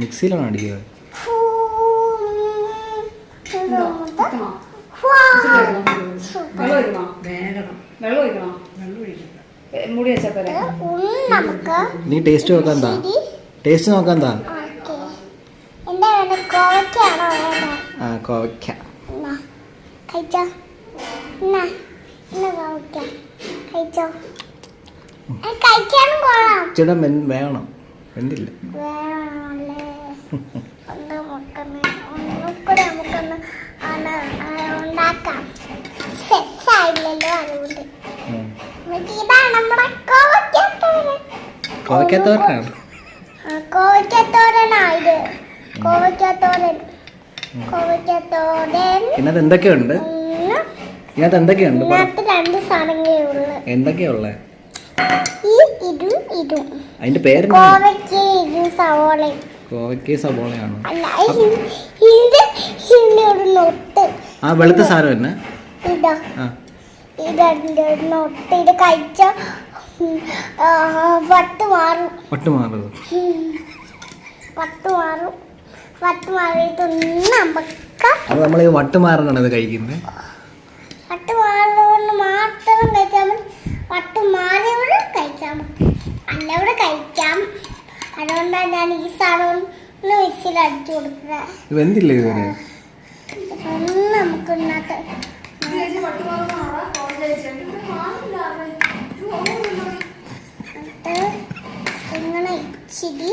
മിക്സിയിലാണ് അടിക്കുക. വെള്ളം ഒഴിക്കണം? വെള്ളം ഒഴിക്കണോ. മൂടി നീ ടേസ്റ്റ് നോക്കാൻ ടേസ്റ്റ് നോക്കാൻ ആ കോവയ്ക്ക. മെൻ വേണം. വേണ്ടില്ല. ഉണ്ടാക്കാം. സെറ്റായില്ലല്ലോ അതുകൊണ്ട്. കോവയ്ക്കത്തോരനാണ്. ആ, കോവയ്ക്കത്തോരനാ ഇത് കോവയ്ക്കത്തോരൻ കോവയ്ക്കത്തോരൻ. ഇതിനകത്ത് എന്തൊക്കെയുണ്ട്? ഇതിനകത്ത് എന്തൊക്കെയുണ്ട്. ഇതിനകത്ത് രണ്ട് സാധനങ്ങളേ ഉള്ളു. എന്തൊക്കെയാ ഉള്ളത് ഈ ഇതും ഇതും. അതിന്റെ പേര് കോവയ്ക്ക ഇതും സവോളയും. കോവയ്ക്ക നൊട്ട്. ആ വെളുത്ത സാധനം തന്നെ ഇതാ. ഒരു നൊട്ട് ഇത് കഴിച്ച വട്ട് മാറും. ഒട്ട് മാറുന്നത് ഉം. വട്ട് മാറും. വട്ട് മാറിയിട്ടൊന്നും നമുക്ക് അത് നമ്മൾ ഈ വട്ട് മാറാനാണ് ഇത് കഴിക്കുന്നത് വട്ട് മാറുന്നതുകൊണ്ട് മാത്രം കഴിച്ചാൽ മതി. വട്ട് മാറിയവിടെ മതി. അല്ലവിടെ കഴിക്കാം. അതുകൊണ്ടാണ് ഞാൻ ഈ സാധനം ഒന്ന് മിക്സിയിൽ അടിച്ചു കൊടുക്കുന്നത് വെന്തില്ല ഇതുവരെ? നമുക്ക് ഇന്നത്തെ ഇച്ചിരി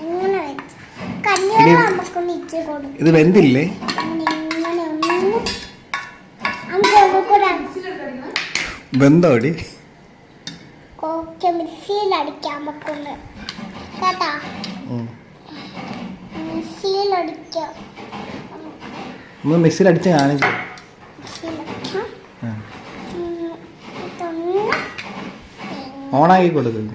ഇങ്ങനെ വെച്ച്. കഞ്ഞിവെള്ളം നമുക്കൊന്ന് ഇച്ചിരി കൊടുക്കും. ഇത് വെന്തില്ലേ? ഇങ്ങനെ ഒന്ന്. നമുക്ക് വെന്തോടി കോക്ക നമുക്കൊന്ന്. കേട്ടാ? മിക്സിയിൽ അടിച്ച് കാണിച്ചു ഓണാക്കി കൊടുക്കുന്നു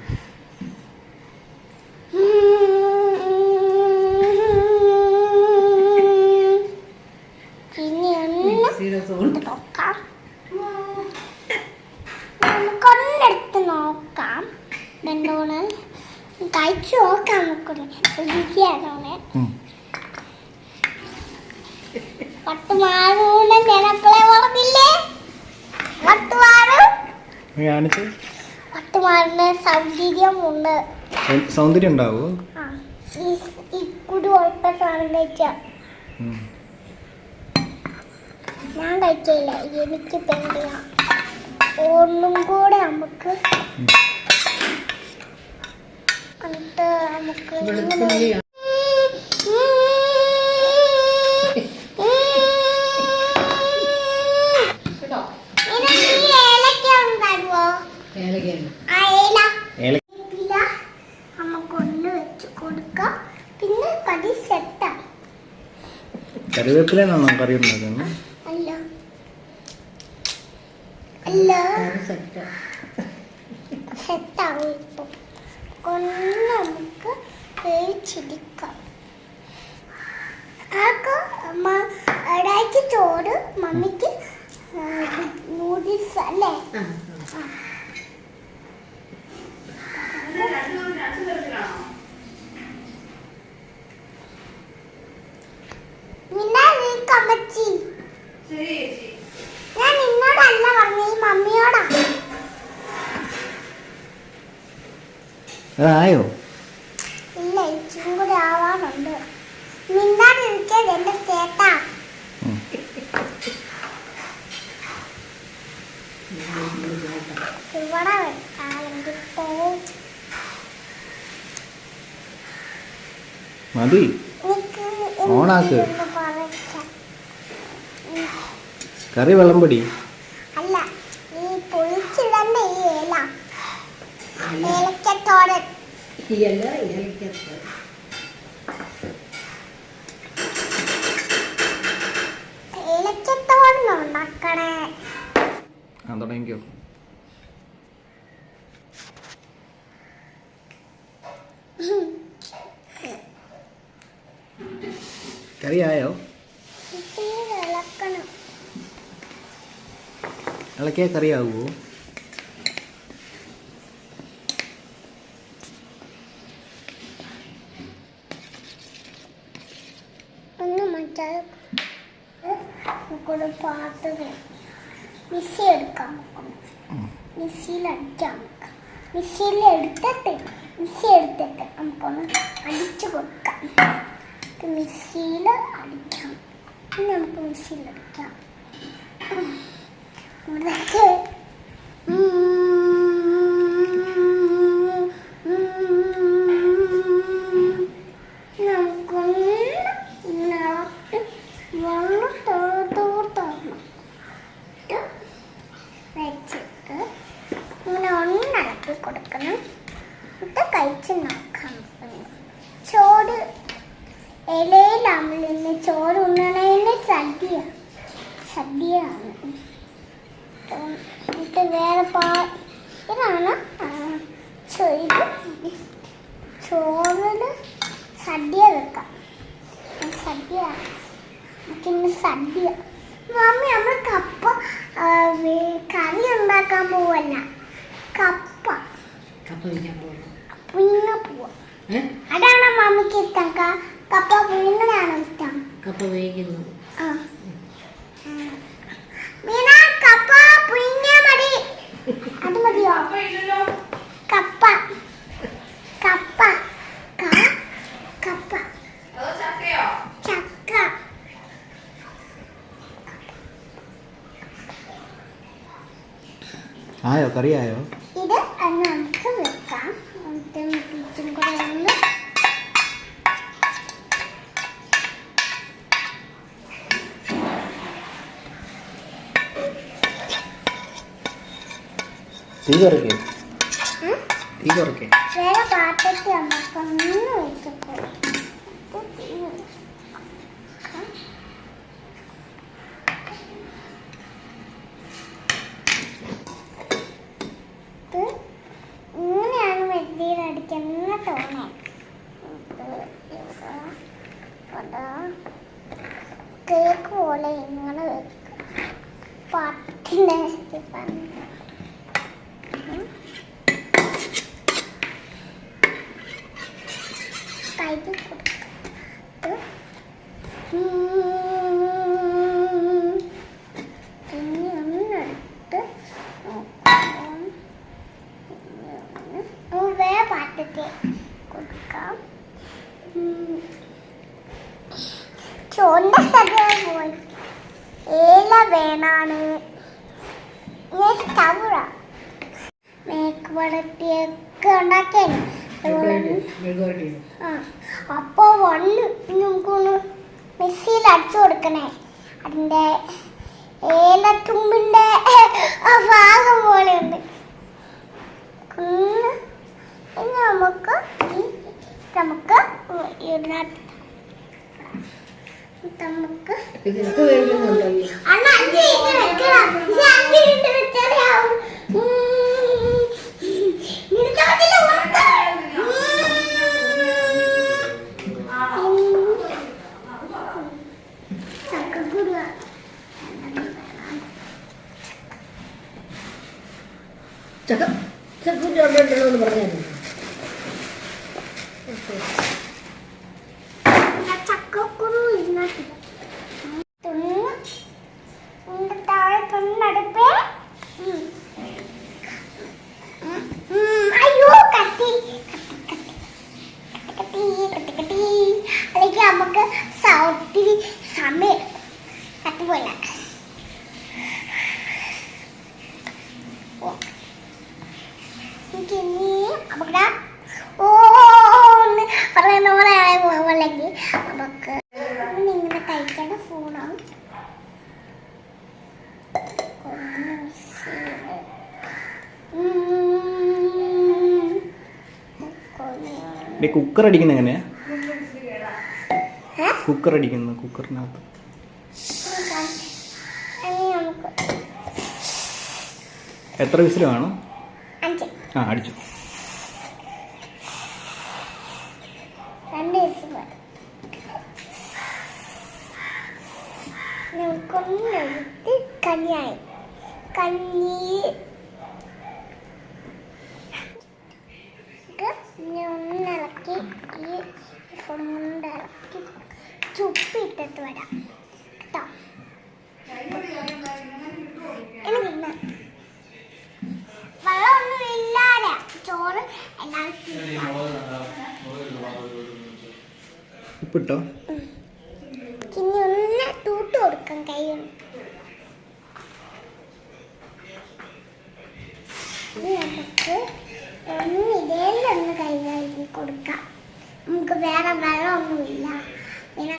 കഴിച്ചു നോക്കാം നമുക്കൊന്ന് രുചിയാണോന്ന്. ഉം. പട്ടുമാറൂടെ ജനക്കളെ പറഞ്ഞില്ലേ? പട്ടുമാറും കാണിച്ച്. പട്ടുമാറിന് സൗന്ദര്യം ഉണ്ട് സൗന്ദര്യം ഉണ്ടാവോ? ആ ഈ ഈ കുരു ഒട്ട സാധനം കഴിച്ച? ഉം. ഞാൻ കഴിച്ചില്ല. എനിക്ക് പേടിയാ ഒന്നും കൂടെ നമുക്ക് എന്നിട്ട് നമുക്ക് വെളുത്തുള്ളി കേട്ടോ ഏലക്കയാണ് ഏല നമുക്കൊന്ന് വെച്ച് കൊടുക്കാം പിന്നെ കടി സെറ്റാണ് കറിവേപ്പിലാണോ കറി ഉണ്ടാക്കുന്നത് അല്ല. അല്ല സെറ്റ്. സെറ്റാവും ഇപ്പം. ഒന്ന് നമുക്ക് വേവിച്ചിരിക്കാം ആൾക്ക് ഇടയ്ക്ക് ചോറ് മമ്മിക്ക് നൂഡിൽസ് അല്ലേ? നിന്നാ നീ കമ്മച്ചി ഞാൻ അതായോ? ഇല്ല ഇച്ചിരി കൂടി ആവാനുണ്ട് മിണ്ടാതിരിക്കാൻ എന്റെ ചേട്ടാ. ഉം. ഇവിടെ വെക്കാണെങ്കിൽ പോവും മതി. ഓണാക്ക്. കറി വിളമ്പടി. അല്ല ഈ പൊളിച്ചിടണ്ട ഈ ഏല. ഏലക്കത്തോരൻ തോരൻ. ഇയല്ല ഇലക്കത്ത് ഇലക്കത്തോരൻ ഉണ്ടാക്കണേ. ആ തുടങ്ങിയോ കറിയായോ? ഇളക്കിയ കറിയാവുമോ മിക്സി എടുക്കാം മിസ്സിയിൽ അടിക്കാം നമുക്ക് മിസ്സിയിൽ എടുത്തിട്ട് മിക്സി എടുത്തിട്ട് നമുക്കൊന്ന് അടിച്ചു കൊടുക്കാം. ഇത് മിക്സിയിൽ അടിക്കാം. ഇനി നമുക്ക് മിസ്സിയിൽ അടിക്കാം ഇവിടേക്ക് നമുക്കൊന്ന് ഇളക്കി വെള്ളം തോർത്തോർത്തോർണം വെച്ചിട്ട് ഇങ്ങനെ ഒന്നിളക്കി കൊടുക്കണം എന്നിട്ട് കഴിച്ച് നോക്കാം ചോറ് ഇലയിലാകുമ്പോൾ ചോറ് ഉണ്ണണതിന്റെ സദ്യ. സദ്യയാണ്. എന്നിട്ട് വേറെ പാ ഇതാണ് ഇത് ചോറിൽ സദ്യ വെക്കാം. സദ്യ. പിന്നെ സദ്യ. മമ്മി നമ്മൾ കപ്പ കറി ഉണ്ടാക്കാൻ പോവല്ല. കപ്പ. കപ്പ പോവാ. അതാണ് മമ്മിക്ക് ഇഷ്ടം? കപ്പ പുഴുങ്ങനാണോ ഇഷ്ടം? കപ്പ വേവിക്കുന്നത് ആ. മീന കപ്പ പുഴുങ്ങിയാ മതി. അത് മതിയോ? കപ്പ കപ്പ. ക- കപ്പ. ചക്ക. ആയോ? കറിയായോ ഇത് അങ്ങ് നമുക്ക് വെക്കാം എന്നിട്ട് നമുക്ക് ഇതും കൂടെ ഒന്ന് തീ കുറയ്ക്കേ? തീ കുറയ്ക്കേ വേറെ പാത്രത്തിൽ നമുക്കൊന്ന് വെച്ചപ്പോൾ ഇത് തീ വെക്കാം. ഇത് ഇങ്ങനെയാണ് വെള്ളിയിൽ അടിക്കുന്ന തോന്നേ ഇത് ഇവിടെ അതാ കേക്ക് പോലെ ഇങ്ങനെ വെക്കും പാട്ടിന്റെ പണ്ട് കഴുകി കൊടുത്തിട്ട് പിന്നെ ഒന്നെടുത്ത് വേറെ പാട്ടത്തിൽ കൊടുക്കാം. ഏല വേണാണ് അപ്പോൾ വണ്ണ് നമുക്കൊന്ന് മിക്സിയിൽ അടിച്ചു കൊടുക്കണേ. അതിന്റെ ഏലത്തുമ്പിന്റെ ഭാഗം പോലെയുണ്ട് ഉണ്ട് ഇനി നമുക്ക് ഈ നമുക്ക് നമുക്ക്? അണ്ണ അഞ്ച് മിനിറ്റ് വെക്കണം. ഇത് അഞ്ച് മിനിറ്റ് ചക്ക ചക്കൂറ്റി ഉണ്ടല്ലോ എന്ന് പറഞ്ഞായിരുന്നു. ഇനി നമുക്ക് ഓ പറയുന്ന പോലെ പോവല്ലെങ്കിൽ നമുക്ക് ഇങ്ങനെ കഴിക്കേണ്ട ഫോണാവും ഡേ കുക്കർ അടിക്കുന്ന എങ്ങനെയാ? കുക്കർ അടിക്കുന്നത് കുക്കറിനകത്ത് എത്ര വിസിൽ വേണം? അഞ്ച് ആ അടിച്ചു ചുപ്പിട്ടിട്ട് വരാം വെള്ളം ചോറ് ഉപ്പിട്ടോ? ഇനി ഒന്ന് തൂട്ട് കൊടുക്കാം കൈ നമുക്ക് ഒന്ന് ഇതേലൊന്ന് കൈ കഴുകി കൊടുക്കാം. നമുക്ക് വേറെ വെള്ളമൊന്നുമില്ല.